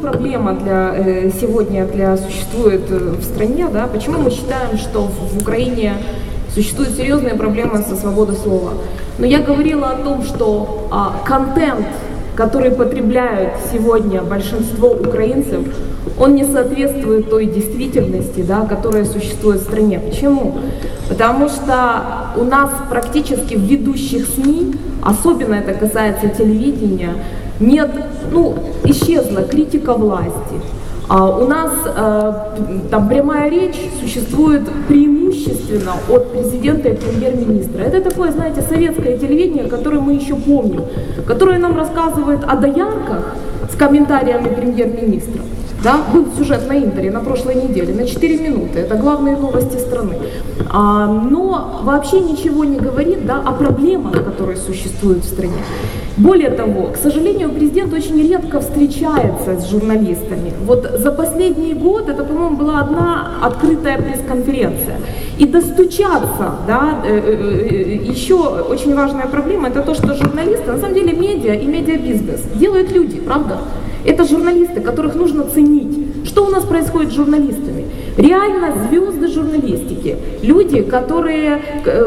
Проблема для э, сегодня для существует э, в стране, да, почему мы считаем, что в, в Украине существуют серьезные проблемы со свободой слова. Но я говорила о том, что а, контент, который потребляют сегодня большинство украинцев, он не соответствует той действительности, да, которая существует в стране. Почему? Потому что у нас практически в ведущих СМИ, особенно это касается телевидения, нет, ну, исчезла критика власти. А у нас э, там прямая речь существует преимущественно от президента и премьер-министра. Это такое, знаете, советское телевидение, которое мы еще помним, которое нам рассказывает о доярках с комментариями премьер-министра. Да, был сюжет на Интере на прошлой неделе, на 4 минуты, это главные новости страны. А, но вообще ничего не говорит да, о проблемах, которые существуют в стране. Более того, к сожалению, президент очень редко встречается с журналистами. Вот за последний год это, по-моему, была одна открытая пресс-конференция. И достучаться, да, э, э, э, еще очень важная проблема, это то, что журналисты, на самом деле медиа и медиабизнес делают люди, правда? Это журналисты, которых нужно ценить. Что у нас происходит с журналистами? Реально звезды журналистики, люди, которые,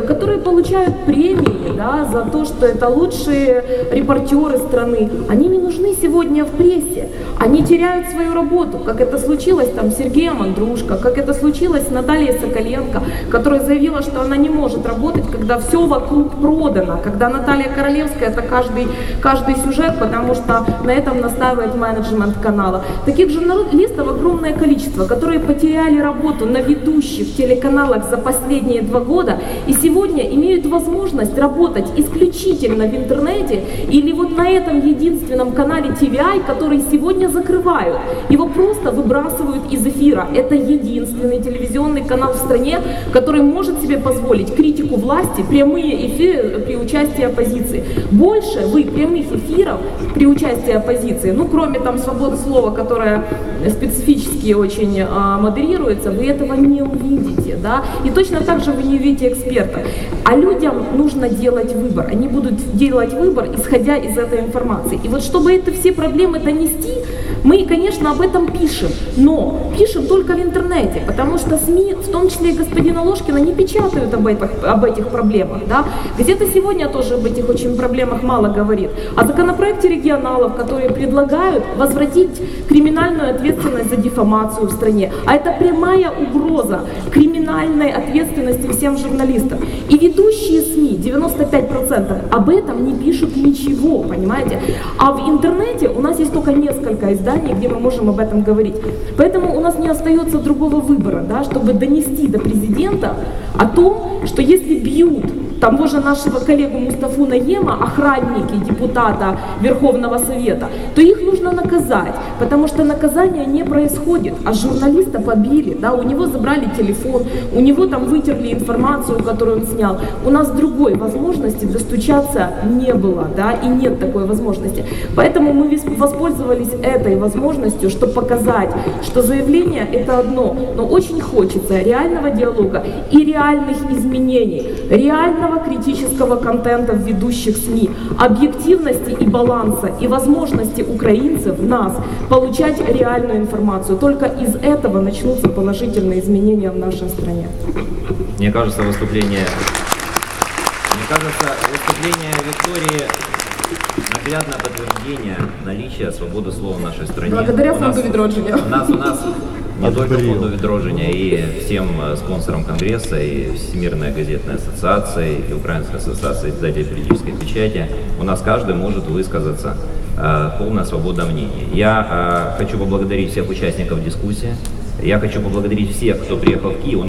которые получают премии да, за то, что это лучшие репортеры страны, они не нужны сегодня в прессе. Они теряют свою работу, как это случилось там с Сергеем Андрушко, как это случилось с Натальей Соколенко, которая заявила, что она не может работать, когда все вокруг продано, когда Наталья Королевская это каждый, каждый сюжет, потому что на этом настаивает менеджмент канала. Таких журналистов огромное количество, которые потеряли работу на ведущих телеканалах за последние два года и сегодня имеют возможность работать исключительно в интернете или вот на этом единственном канале TVI, который сегодня закрывают. Его просто выбрасывают из эфира. Это единственный телевизионный канал в стране, который может себе позволить критику власти, прямые эфиры при участии оппозиции. Больше вы прямых эфиров при участии оппозиции, ну кроме там свободы слова, которая специфически очень а, модерируется, вы этого не увидите, да, и точно так же вы не увидите эксперта. А людям нужно делать выбор, они будут делать выбор, исходя из этой информации. И вот чтобы это все проблемы донести, мы, конечно, об этом пишем, но пишем только в интернете, потому что СМИ, в том числе и господина Ложкина, не печатают об этих, об этих проблемах. Да? Газета сегодня тоже об этих очень проблемах мало говорит. О законопроекте регионалов, которые предлагают возвратить криминальную ответственность за дефамацию в стране. А это прямая угроза криминальной ответственности всем журналистам. И ведущие СМИ, 95%, об этом не пишут ничего, понимаете? А в интернете у нас есть только несколько изданий, заседании, где мы можем об этом говорить. Поэтому у нас не остается другого выбора, да, чтобы донести до президента о том, что если бьют того же нашего коллегу Мустафу Наема, охранники депутата Верховного Совета, то их нужно наказать, потому что наказание не происходит, а журналиста побили, да, у него забрали телефон, у него там вытерли информацию, которую он снял. У нас другой возможности достучаться не было, да, и нет такой возможности. Поэтому мы воспользовались этой возможностью, чтобы показать, что заявление это одно, но очень хочется реального диалога и реальных изменений, реального реального критического контента в ведущих СМИ, объективности и баланса и возможности украинцев, нас, получать реальную информацию. Только из этого начнутся положительные изменения в нашей стране. Мне кажется, выступление, мне кажется, выступление Виктории наглядное подтверждение наличия свободы слова в нашей стране. Благодаря фонду Відродження. У нас, у нас не только фонду Ведрожиня, и всем э, спонсорам Конгресса, и Всемирная газетная ассоциация, и Украинская ассоциация издателей политической печати, у нас каждый может высказаться э, полная свобода мнений. Я э, хочу поблагодарить всех участников дискуссии, я хочу поблагодарить всех, кто приехал в Киев.